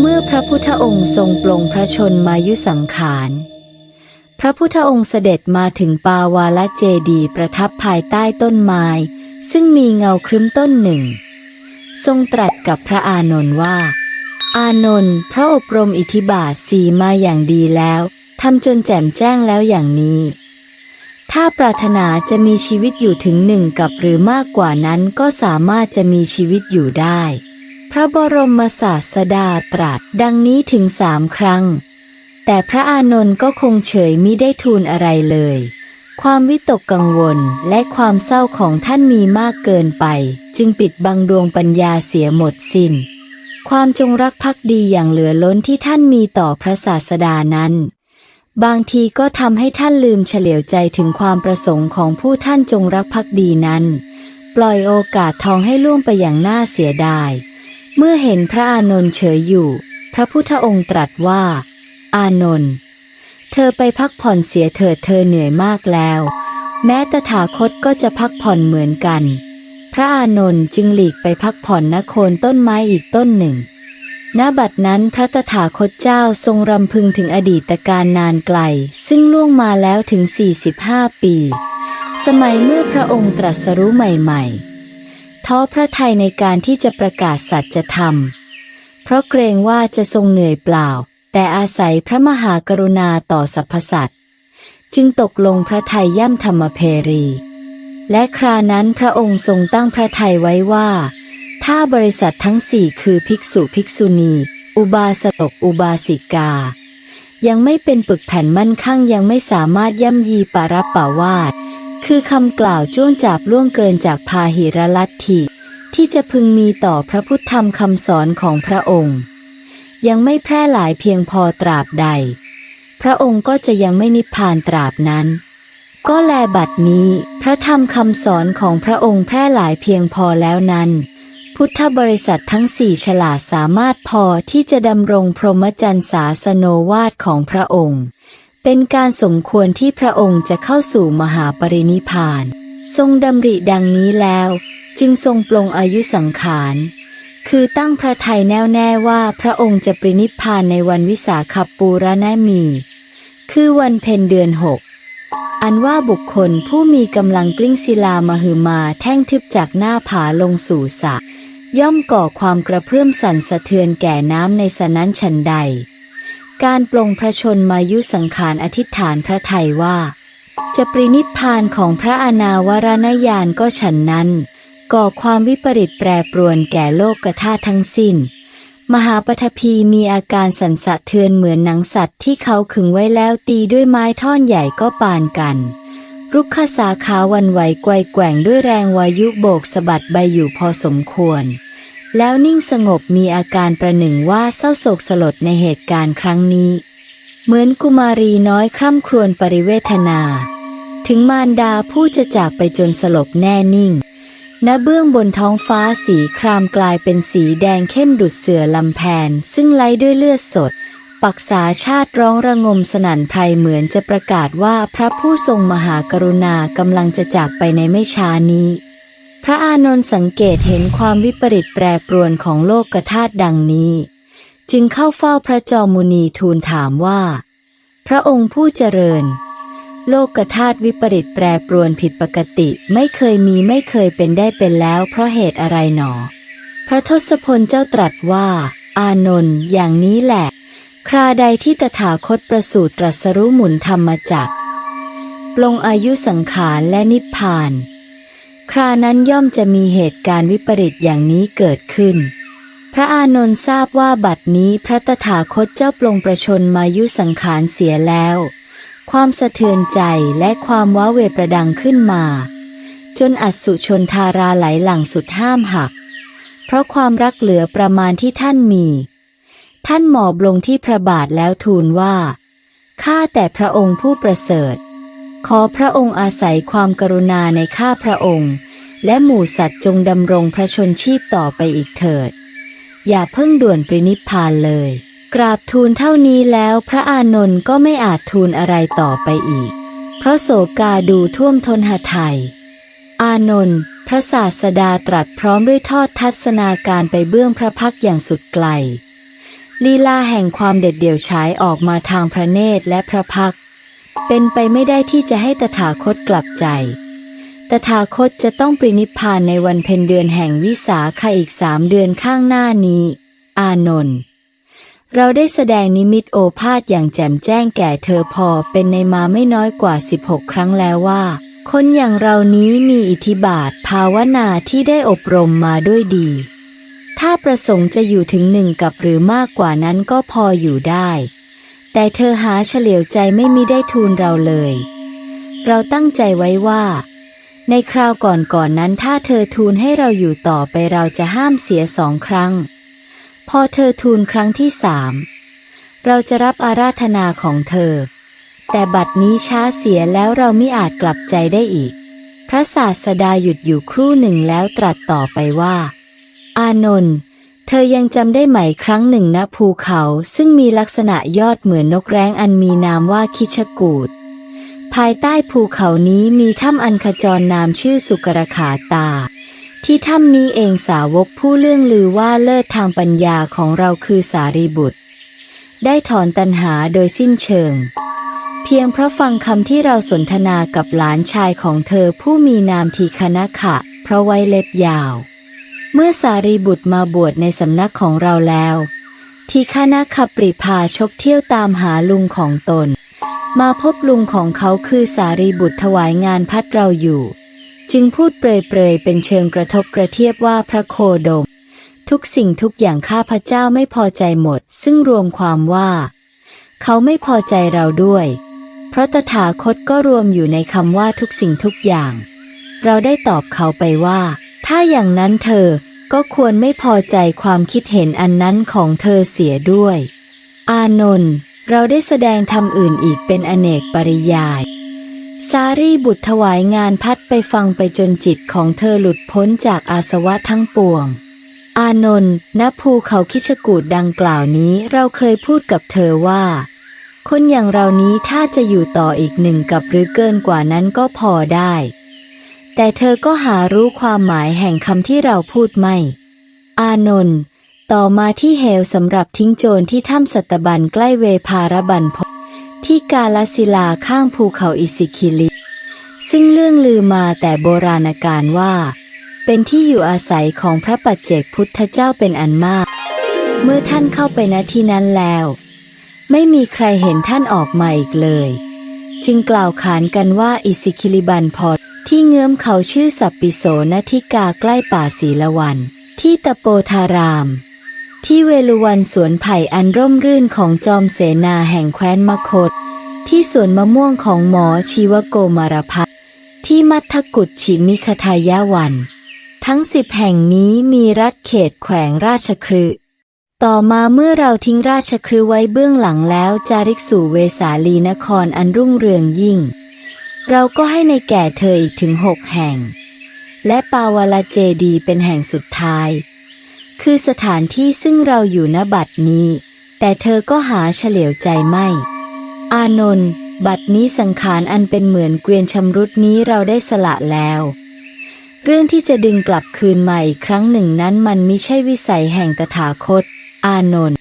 เมื่อพระพุทธองค์ทรงปลงพระชนมายุสังขาร พระพุทธองค์เสด็จมาถึงปาวาลเจดีประทับภายใต้ต้นไม้ซึ่งมีเงาครึ้มต้นหนึ่ง ทรงตรัสกับพระอานนท์ว่า อานนท์พระอบรมอิทธิบาทสีมาอย่างดีแล้วทำจนแจ่มแจ้งแล้วอย่างนี้ ถ้าปรารถนาจะมีชีวิตอยู่ถึงหนึ่งกับหรือมากกว่านั้นก็สามารถจะมีชีวิตอยู่ได้ พระบรมศาสดาตรัสดังนี้ถึงสามครั้ง แต่พระอานนท์ก็คงเฉยมิได้ทูลอะไรเลย ความวิตกกังวลและความเศร้าของท่านมีมากเกินไป จึงปิดบังดวงปัญญาเสียหมดสิน้น ความจงรักภักดีอย่างเหลือล้นที่ท่านมีต่อพระศาสดานั้น บางทีก็ทำให้ท่านลืมเฉลียวใจถึงความประสงค์ของผู้ท่านจงรักภักดีนั้น ปล่อยโอกาสทองให้ล่วงไปอย่างน่าเสียดาย เมื่อเห็นพระอานนท์เฉยอยู่ พระพุทธองค์ตรัสว่า อานนท์เธอไปพักผ่อนเสียเถิดเธอเหนื่อยมากแล้ว แม้ตถาคตก็จะพักผ่อนเหมือนกัน พระอานนท์จึงหลีกไปพักผ่อนณโคนต้นไม้อีกต้นหนึ่งณบัดนั้นพระตถาคตเจ้าทรงรำพึงถึงอดีตการนานไกล ซึ่งล่วงมาแล้วถึง 45 ปี สมัยเมื่อพระองค์ตรัสรู้ใหม่ ๆ ท้อพระทัยในการที่จะประกาศสัจธรรม เพราะเกรงว่าจะทรงเหนื่อยเปล่า แต่อาศัยพระมหากรุณาต่อสรรพสัตว์จึงตกลงพระทัยย่ำธรรมเพรี และครานั้นพระองค์ทรงตั้งพระทัยไว้ว่า ถ้าบริษัททั้งสี่คือภิกษุภิกษุณี อุบาสกอุบาสิกา ยังไม่เป็นปึกแผ่นมั่นคั่งยังไม่สามารถย่ำยีปารับป่าวาด คือคำกล่าวจ้วงจับล่วงเกินจากพาหิรลัทธิที่จะพึงมีต่อพระพุทธธรรมคำสอนของพระองค์ ยังไม่แพร่หลายเพียงพอตราบใด พระองค์ก็จะยังไม่นิพพานตราบนั้น ก็แลบัดนี้พระธรรมคำสอนของพระองค์แพร่หลายเพียงพอแล้วนั้น พุทธบริษัททั้งสี่ฉลาดสามารถพอที่จะดำรงพรหมจรรย์ศาสโนวาทของพระองค์ เป็นการสมควรที่พระองค์จะเข้าสู่มหาปรินิพาน ทรงดำริดังนี้แล้ว จึงทรงปลงอายุสังขาร คือตั้งพระทัยแน่วแน่ว่าพระองค์จะปรินิพานในวันวิสาขปูรณมี คือวันเพ็ญเดือนหกอันว่าบุคคลผู้มีกำลังกลิ้งศิลามหึมาแท่งทึบจากหน้าผาลงสู่สระย่อมก่อความกระเพื่อมสั่นสะเทือนแก่น้ำในสนั้นฉันใด การปลงพระชนมายุสังขารอธิษฐานพระไทยว่า จะปรินิพพานของพระอนาวรณญาณก็ฉันนั้น ก่อความวิปริตแปรปรวนแก่โลกธาตุทั้งสิ้น มหาปฐพีมีอาการสั่นสะเทือนเหมือนหนังสัตว์ที่เขาขึงไว้แล้วตีด้วยไม้ท่อนใหญ่ก็ปานกันรุกขสาขาวันไหวไกวแกว่งด้วยแรงวายุโบกสะบัดใบอยู่พอสมควร แล้วนิ่งสงบมีอาการประหนึ่งว่าเศร้าโศกสลดในเหตุการณ์ครั้งนี้ เหมือนกุมารีน้อยคร่ำครวญปริเวทนา ถึงมารดาผู้จะจากไปจนสลบแน่นิ่งณเบื้องบนท้องฟ้าสีครามกลายเป็นสีแดงเข้มดุดเสือลำแพน ซึ่งไหลด้วยเลือดสด ปักษาชาติร้องระงมสนั่นไพรเหมือนจะประกาศว่าพระผู้ทรงมหากรุณากำลังจะจากไปในไม่ช้านี้ พระอานนท์สังเกตเห็นความวิปริตแปรปรวนของโลกกธาตุดังนี้ จึงเข้าเฝ้าพระจอมมุนีทูลถามว่า พระองค์ผู้เจริญ โลกกธาตุวิปริตแปรปรวนผิดปกติไม่เคยมีไม่เคยเป็นได้เป็นแล้ว เพราะเหตุอะไรหนอ พระทศพลเจ้าตรัสว่า อานนท์อย่างนี้แหละ คราใดที่ตถาคตประสูติตรัสรู้หมุนธรรมจักรปลงอายุสังขารและนิพพาน ครานั้นย่อมจะมีเหตุการณ์วิปริตอย่างนี้เกิดขึ้น พระอานนท์ทราบว่าบัดนี้พระตถาคตเจ้าปลงประชนมายุสังขารเสียแล้ว ความสะเทือนใจและความว้าเวประดังขึ้นมา จนอัศชนทาราไหลหลังสุดห้ามหัก เพราะความรักเหลือประมาณที่ท่านมี ท่านหมอบลงที่พระบาทแล้วทูลว่าข้าแต่พระองค์ผู้ประเสริฐ ขอพระองค์อาศัยความกรุณาในข้าพระองค์ และหมู่สัตว์จงดำรงพระชนชีพต่อไปอีกเถิด อย่าเพิ่งด่วนปรินิพพานเลย กราบทูลเท่านี้แล้วพระอานนท์ก็ไม่อาจทูลอะไรต่อไปอีก เพราะโศกาดูท่วมทนหทัยอานนท์พระศาสดาตรัสพร้อมด้วยทอดทัศนาการไปเบื้องพระพักอย่างสุดไกล ลีลาแห่งความเด็ดเดี่ยวฉายออกมาทางพระเนตรและพระพัก เป็นไปไม่ได้ที่จะให้ตถาคตกลับใจ ตถาคตจะต้องปรินิพพานในวันเพ็ญเดือนแห่งวิสาขะอีกสามเดือนข้างหน้านี้ อานนท์เราได้แสดงนิมิตโอภาษอย่างแจ่มแจ้งแก่เธอพอเป็นในมาไม่น้อยกว่า 16 ครั้งแล้วว่า คนอย่างเรานี้มีอิทธิบาทภาวนาที่ได้อบรมมาด้วยดี ถ้าประสงค์จะอยู่ถึงหนึ่งกับหรือมากกว่านั้นก็พออยู่ได้ แต่เธอหาเฉลียวใจไม่มีได้ทูลเราเลย เราตั้งใจไว้ว่า ในคราวก่อนๆนนั้นถ้าเธอทูลให้เราอยู่ต่อไปเราจะห้ามเสียสองครั้ง พอเธอทูลครั้งที่สามเราจะรับอาราธนาของเธอ แต่บัดนี้ช้าเสียแล้วเราไม่อาจกลับใจได้อีก พระศาสดาหยุดอยู่ครู่หนึ่งแล้วตรัสต่อไปว่า อานนท์ ธอยังจำได้ไหมครั้งหนึ่งณภูเขาซึ่งมีลักษณะยอดเหมือนนกแร้งอันมีนามว่าคิชกูด ภายใต้ภูเขานี้มีถ้ำอันขจรนามชื่อสุกรขาตา ที่ถ้ำนี้เองสาวกผู้เลื่องลือว่าเลิศทางปัญญาของเราคือสารีบุตร ได้ถอนตัณหาโดยสิ้นเชิง เพียงเพราะฟังคำที่เราสนทนากับหลานชายของเธอผู้มีนามทีคณะขะ เพราะไว้เล็บยาว เมื่อสารีบุตรมาบวชในสำนักของเราแล้ว ทีคณะขับปริพาชกเที่ยวตามหาลุงของตน มาพบลุงของเขาคือสารีบุตรถวายงานพัดเราอยู่ จึงพูดเปรยๆเป็นเชิงกระทบกระเทียบว่าพระโคดม ทุกสิ่งทุกอย่างข้าพระเจ้าไม่พอใจหมด ซึ่งรวมความว่า เขาไม่พอใจเราด้วย เพราะตถาคตก็รวมอยู่ในคำว่าทุกสิ่งทุกอย่าง เราได้ตอบเขาไปว่า ถ้าอย่างนั้นเธอก็ควรไม่พอใจความคิดเห็นอันนั้นของเธอเสียด้วย อานนท์เราได้แสดงธรรมอื่นอีกเป็นอเนกปริยาย สารีบุตรถวายงานพัดไปฟังไปจนจิตของเธอหลุดพ้นจากอาสวะทั้งปวง อานนท์ณภูเขาคิชกูดดังกล่าวนี้เราเคยพูดกับเธอว่า คนอย่างเรานี้ถ้าจะอยู่ต่ออีกหนึ่งกับหรือเกินกว่านั้นก็พอได้ แต่เธอก็หารู้ความหมายแห่งคำที่เราพูดไม่ อานนท์ต่อมาที่เหวสำหรับทิ้งโจรที่ถ้ำสัตบันใกล้เวภารบันพที่กาลศิลาข้างภูเขาอิสิคิลิซึ่งเรื่องลือมาแต่โบราณกาลว่า เป็นที่อยู่อาศัยของพระปัจเจกพุทธเจ้าเป็นอันมาก เมื่อท่านเข้าไปณที่นั้นแล้ว ไม่มีใครเห็นท่านออกมาอีกเลย จึงกล่าวขานกันว่าอิสิคิลิบันพอด ที่เงื้อมเขาชื่อสัปปิโสนทิกาใกล้ป่าศีละวัน ที่ตะโปธาราม ที่เวลุวันสวนไผ่อันร่มรื่นของจอมเสนาแห่งแคว้นมคต ที่สวนมะม่วงของหมอชีวโกมารพัฒที่มัทกุฎฉิมิคทายาวัน ทั้งสิบแห่งนี้มีรัฐเขตแขวงราชคฤห์ต่อมาเมื่อเราทิ้งราชคฤห์ไว้เบื้องหลังแล้วจาริกสู่เวสาลีนครอันรุ่งเรืองยิ่ง เราก็ให้ในแก่เธออีกถึงหกแห่ง และปาวลเจดีเป็นแห่งสุดท้าย คือสถานที่ซึ่งเราอยู่ณบัดนี้ แต่เธอก็หาเฉลียวใจไม่ อานนท์บัดนี้สังขารอันเป็นเหมือนเกวียนชำรุดนี้เราได้สละแล้ว เรื่องที่จะดึงกลับคืนมาอีกครั้งหนึ่งนั้นมันไม่ใช่วิสัยแห่งตถาคต อานนท์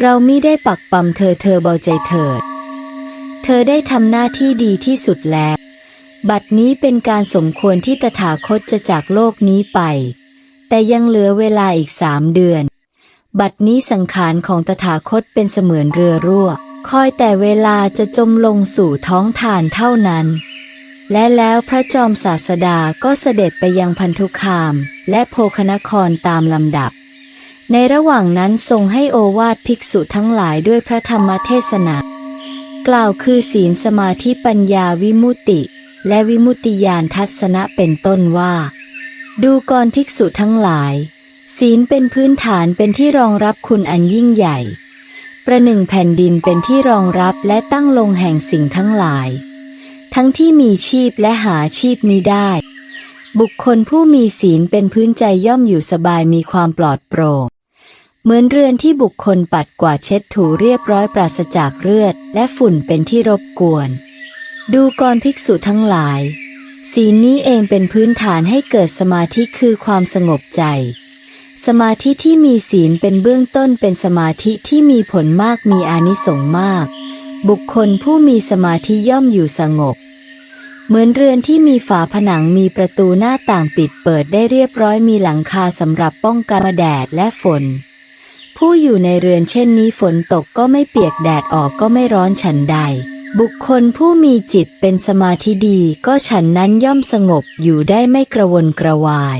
เรามิได้ปักปั๊มเธอเธอเบาใจเถิด เธอได้ทำหน้าที่ดีที่สุดแล้ว บัดนี้เป็นการสมควรที่ตถาคตจะจากโลกนี้ไป แต่ยังเหลือเวลาอีกสามเดือน บัดนี้สังขารของตถาคตเป็นเสมือนเรือรั่ว คอยแต่เวลาจะจมลงสู่ท้องทานเท่านั้นและแล้วพระจอมศาสดาก็เสด็จไปยังพันธุคาม และโพคนครตามลำดับ ในระหว่างนั้นทรงให้โอวาทภิกษุทั้งหลายด้วยพระธรรมเทศนา กล่าวคือศีลสมาธิปัญญาวิมุตติและวิมุตติญาณทัศนะเป็นต้นว่า ดูกรภิกษุทั้งหลาย ศีลเป็นพื้นฐานเป็นที่รองรับคุณอันยิ่งใหญ่ ประหนึ่งแผ่นดินเป็นที่รองรับและตั้งลงแห่งสิ่งทั้งหลาย ทั้งที่มีชีพและหาชีพมิได้ บุคคลผู้มีศีลเป็นพื้นใจย่อมอยู่สบายมีความปลอดโปร่ง เหมือนเรือนที่บุคคลปัดกวาดเช็ดถูเรียบร้อยปราศจากเลือด และฝุ่นเป็นที่รบกวน ดูกรภิกษุทั้งหลาย ศีลนี้เองเป็นพื้นฐานให้เกิดสมาธิคือความสงบใจ สมาธิที่มีศีลเป็นเบื้องต้นเป็นสมาธิที่มีผลมากมีอานิสงส์มาก บุคคลผู้มีสมาธิย่อมอยู่สงบ เหมือนเรือนที่มีฝาผนังมีประตูหน้าต่างปิดเปิดได้เรียบร้อยมีหลังคาสำหรับป้องกันแดดและฝน ผู้อยู่ในเรือนเช่นนี้ฝนตกก็ไม่เปียกแดดออกก็ไม่ร้อนฉันใด บุคคลผู้มีจิตเป็นสมาธิดีก็ฉันนั้นย่อมสงบอยู่ได้ไม่กระวนกระวาย